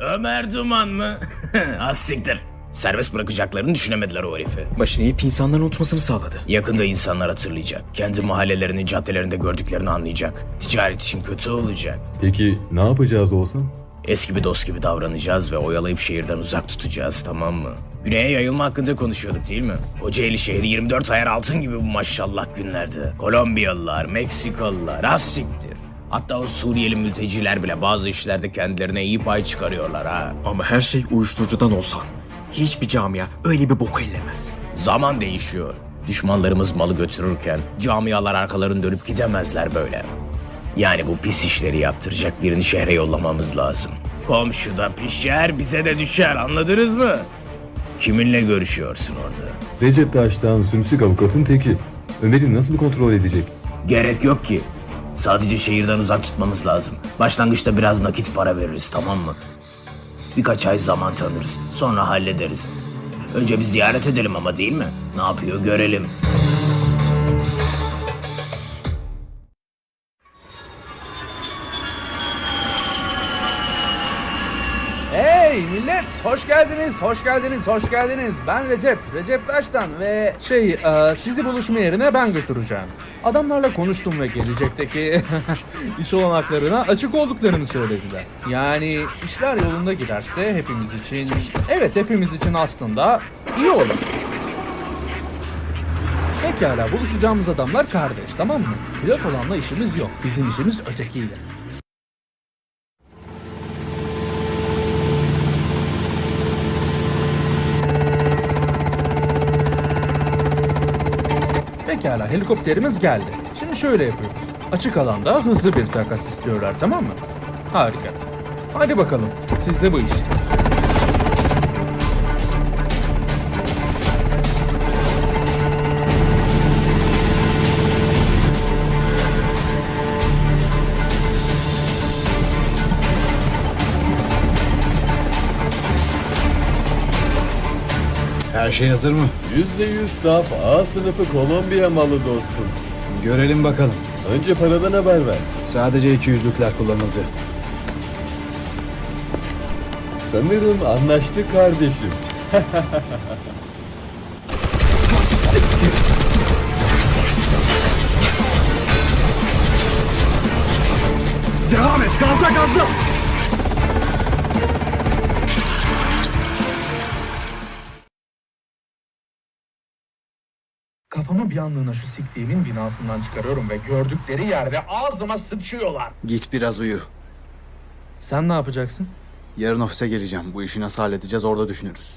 Ömer Duman mı? Az siktir. Serbest bırakacaklarını düşünemediler o herifi. Başını eğip insanların unutmasını sağladı. Yakında insanlar hatırlayacak. Kendi mahallelerinin caddelerinde gördüklerini anlayacak. Ticaret için kötü olacak. Peki ne yapacağız olsan? Eski bir dost gibi davranacağız ve oyalayıp şehirden uzak tutacağız tamam mı? Güney'e yayılma hakkında konuşuyorduk değil mi? Kocaeli şehri 24 ayar altın gibi bu maşallah günlerde. Kolombiyalılar, Meksikalılar, az siktir. Hatta o Suriyeli mülteciler bile bazı işlerde kendilerine iyi pay çıkarıyorlar ha. Ama her şey uyuşturucudan olsa hiçbir camia öyle bir boku ellemez. Zaman değişiyor. Düşmanlarımız malı götürürken camialar arkalarını dönüp gidemezler böyle. Yani bu pis işleri yaptıracak birini şehre yollamamız lazım. Komşuda pişer bize de düşer anladınız mı? Kiminle görüşüyorsun orada? Recep Taş'tan sümsük avukatın teki. Ömer'i nasıl kontrol edecek? Gerek yok ki. Sadece şehirden uzak tutmamız lazım. Başlangıçta biraz nakit para veririz tamam mı? Birkaç ay zaman tanırız. Sonra hallederiz. Önce bir ziyaret edelim ama değil mi? Ne yapıyor görelim. Millet hoş geldiniz, hoş geldiniz, hoş geldiniz. Ben Recep, Recep Taş'tan ve şey e, sizi buluşma yerine ben götüreceğim. Adamlarla konuştum ve gelecekteki iş olanaklarına açık olduklarını söylediler. Yani işler yolunda giderse hepimiz için, evet hepimiz için aslında iyi olur. Pekala buluşacağımız adamlar kardeş tamam mı? Pilot olanla işimiz yok. Bizim işimiz ötekiyle. Helikopterimiz geldi. Şimdi şöyle yapıyoruz. Açık alanda hızlı bir takas istiyorlar tamam mı? Harika. Hadi bakalım sizde bu iş. Her şey hazır mı? %100 saf A sınıfı Kolombiya malı dostum. Görelim bakalım. Önce paradan haber ver. Sadece 200'lükler kullanıldı. Sanırım anlaştık kardeşim. Devam et, gazla gazla! Kafamı bir anlığına şu siktiğimin binasından çıkarıyorum ve gördükleri yerde ağzıma sıçıyorlar. Git biraz uyu. Sen ne yapacaksın? Yarın ofise geleceğim. Bu işi nasıl halledeceğiz orada düşünürüz.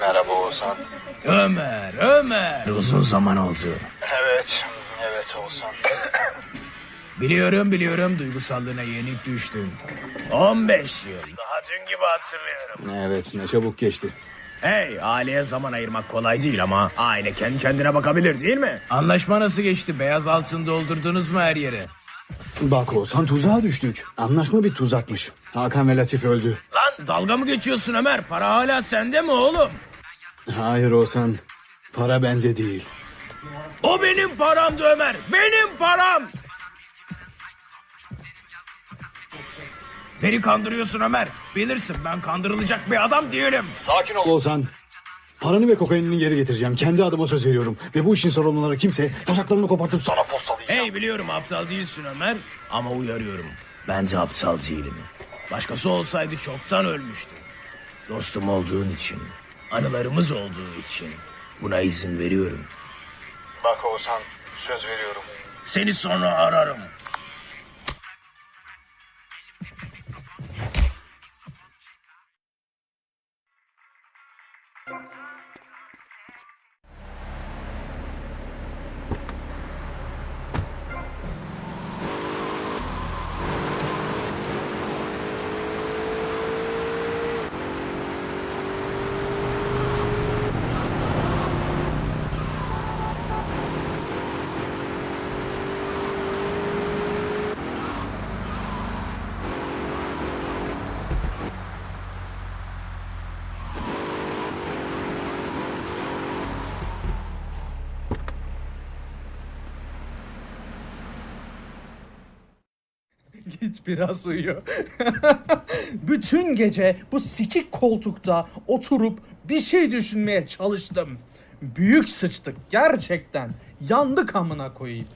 Merhaba Oğuzhan. Ömer, Ömer. Uzun zaman oldu. Evet, evet Oğuzhan. Biliyorum biliyorum duygusallığına yenik düştün. 15 yıl. Daha dün gibi hatırlıyorum. Evet, ne çabuk geçti. Hey aileye zaman ayırmak kolay değil ama aile kendi kendine bakabilir değil mi? Anlaşma nasıl geçti? Beyaz altın doldurdunuz mu her yere? Bak Oğuzhan tuzağa düştük. Anlaşma bir tuzakmış. Hakan ve Latif öldü. Lan dalga mı geçiyorsun Ömer? Para hala sende mi oğlum? Hayır Oğuzhan. Para bence değil. O benim paramdı Ömer. Benim param. Beni kandırıyorsun Ömer. Bilirsin ben kandırılacak bir adam değilim. Sakin ol Oğuzhan. Paranı ve kokainini geri getireceğim. Kendi adıma söz veriyorum. Ve bu işin sorumluları kimse taşaklarını kopartıp sana postalayacak. Hey biliyorum aptal değilsin Ömer ama uyarıyorum. Ben de aptal değilim. Başkası olsaydı çoktan ölmüştü. Dostum olduğun için, anılarımız olduğu için buna izin veriyorum. Bak Oğuzhan söz veriyorum. Seni sonra ararım. Git biraz uyu. Bütün gece bu sikik koltukta oturup bir şey düşünmeye çalıştım. Büyük sıçtık gerçekten. Yandık amına koyayım.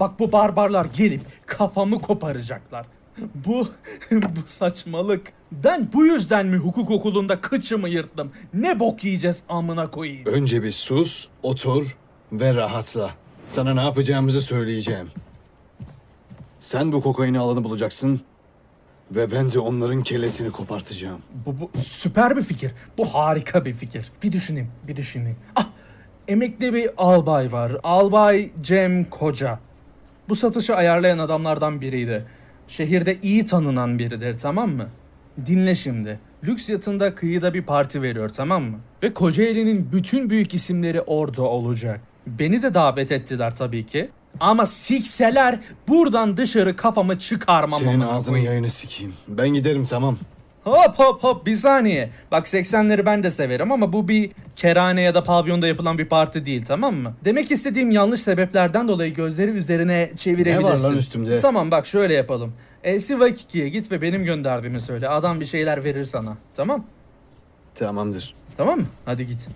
Bak bu barbarlar gelip kafamı koparacaklar. Bu bu saçmalık. Ben bu yüzden mi hukuk okulunda kıçımı yırttım? Ne bok yiyeceğiz amına koyayım. Önce bir sus, otur ve rahatla. Sana ne yapacağımızı söyleyeceğim. Sen bu kokaini alanı bulacaksın ve ben de onların kellesini kopartacağım. Bu, bu süper bir fikir. Bu harika bir fikir. Bir düşüneyim, bir düşüneyim. Ah, emekli bir albay var. Albay Cem Koca. Bu satışı ayarlayan adamlardan biriydi. Şehirde iyi tanınan biridir, tamam mı? Dinle şimdi. Lüks yatında kıyıda bir parti veriyor, tamam mı? Ve Kocaeli'nin bütün büyük isimleri orada olacak. Beni de davet ettiler tabii ki. Ama sikseler buradan dışarı kafamı çıkarmam. Senin amına ağzını koyayım. yayını sikeyim. Ben giderim tamam. Hop hop hop bir saniye. Bak 80'leri ben de severim ama bu bir kerane ya da pavyonda yapılan bir parti değil tamam mı? Demek istediğim yanlış sebeplerden dolayı gözleri üzerine çevirebilirsin. Ne var lan üstümde? Tamam bak şöyle yapalım. Elsi Vakiki'ye git ve benim gönderdiğimi söyle. Adam bir şeyler verir sana. Tamam? Tamamdır. Tamam mı? Hadi git.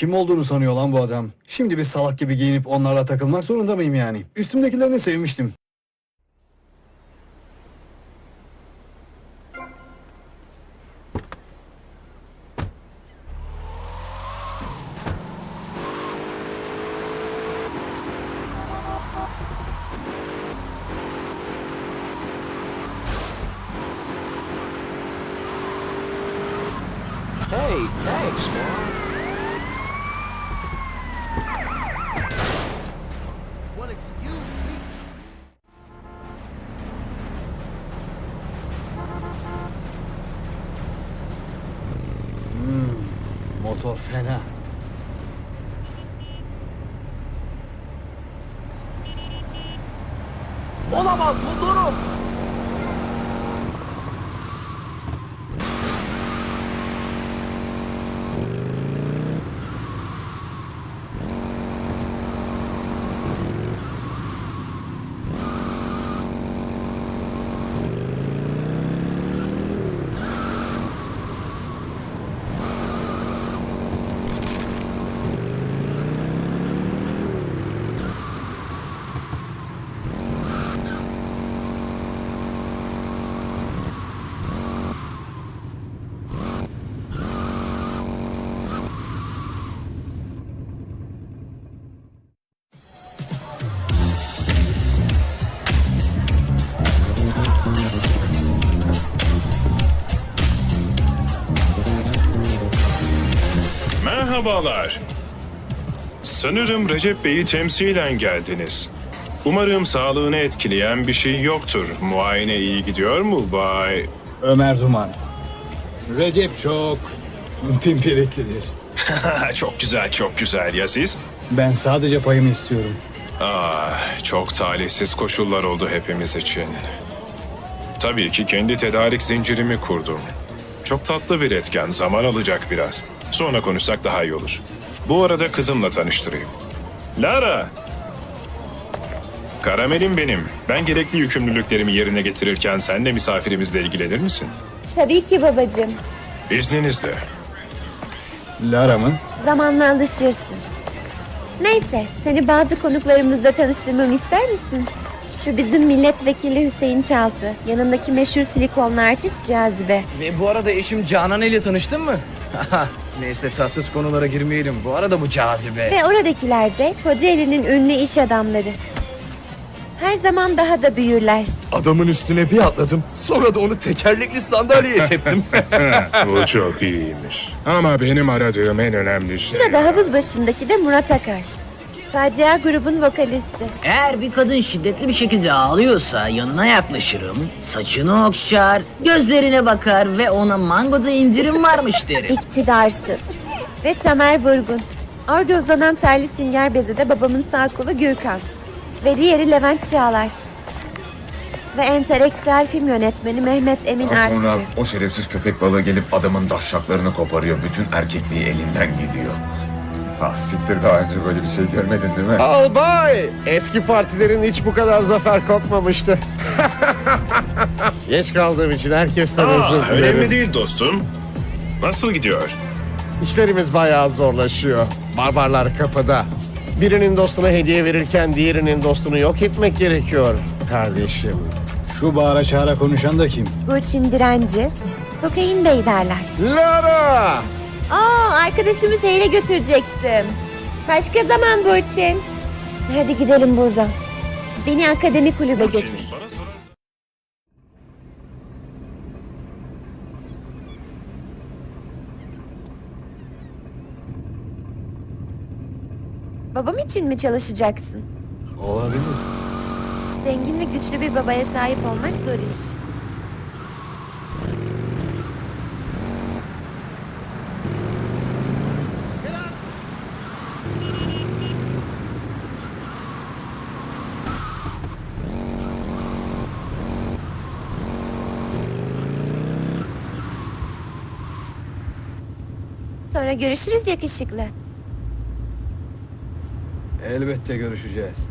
Kim olduğunu sanıyor lan bu adam? Şimdi bir salak gibi giyinip onlarla takılmak zorunda mıyım yani? Üstümdekilerini sevmiştim. Motor fena. Merhabalar. Sanırım Recep Bey'i temsilen geldiniz. Umarım sağlığını etkileyen bir şey yoktur. Muayene iyi gidiyor mu Bay? Ömer Duman. Recep çok pimpiriklidir. çok güzel, çok güzel. Ya siz? Ben sadece payımı istiyorum. Ah, çok talihsiz koşullar oldu hepimiz için. Tabii ki kendi tedarik zincirimi kurdum. Çok tatlı bir etken, zaman alacak biraz. Sonra konuşsak daha iyi olur. Bu arada kızımla tanıştırayım. Lara! Karamelim benim. Ben gerekli yükümlülüklerimi yerine getirirken sen de misafirimizle ilgilenir misin? Tabii ki babacığım. İzninizle. Lara mı? Zamanla alışırsın. Neyse, seni bazı konuklarımızla tanıştırmamı ister misin? Şu bizim milletvekili Hüseyin Çaltı. Yanındaki meşhur silikonlu artist Cazibe. Ve bu arada eşim Canan ile tanıştın mı? Neyse tatsız konulara girmeyelim. Bu arada bu cazibe. Ve oradakiler de Kocaeli'nin ünlü iş adamları. Her zaman daha da büyürler. Adamın üstüne bir atladım. Sonra da onu tekerlekli sandalyeye teptim. Bu çok iyiymiş. Ama benim aradığım en önemli şey... Burada havuz başındaki de Murat Akar. Facia grubun vokalisti. Eğer bir kadın şiddetli bir şekilde ağlıyorsa yanına yaklaşırım, saçını okşar, gözlerine bakar ve ona mangoda indirim varmış derim. İktidarsız. Ve Tamer Vurgun. Orada uzanan terli sünger bezi de babamın sağ kolu Gürkan. Ve diğeri Levent Çağlar. Ve entelektüel film yönetmeni Mehmet Emin Daha sonra o şerefsiz köpek balığı gelip adamın daşşaklarını koparıyor. Bütün erkekliği elinden gidiyor. Ah siktir daha önce böyle bir şey görmedin değil mi? Albay! Eski partilerin hiç bu kadar zafer kopmamıştı. Geç kaldığım için herkesten Aa, özür dilerim. önemli değil dostum. Nasıl gidiyor? İşlerimiz bayağı zorlaşıyor. Barbarlar kapıda. Birinin dostuna hediye verirken diğerinin dostunu yok etmek gerekiyor kardeşim. Şu bağıra çağıra konuşan da kim? Burçin Direnci. Kokain Bey derler. Lara! Aa arkadaşımı şehre götürecektim. Başka zaman Burçin. Hadi gidelim buradan. Beni akademi kulübe götür. Babam için mi çalışacaksın? Olabilir. Zengin ve güçlü bir babaya sahip olmak zor iş. Sonra görüşürüz yakışıklı. Elbette görüşeceğiz.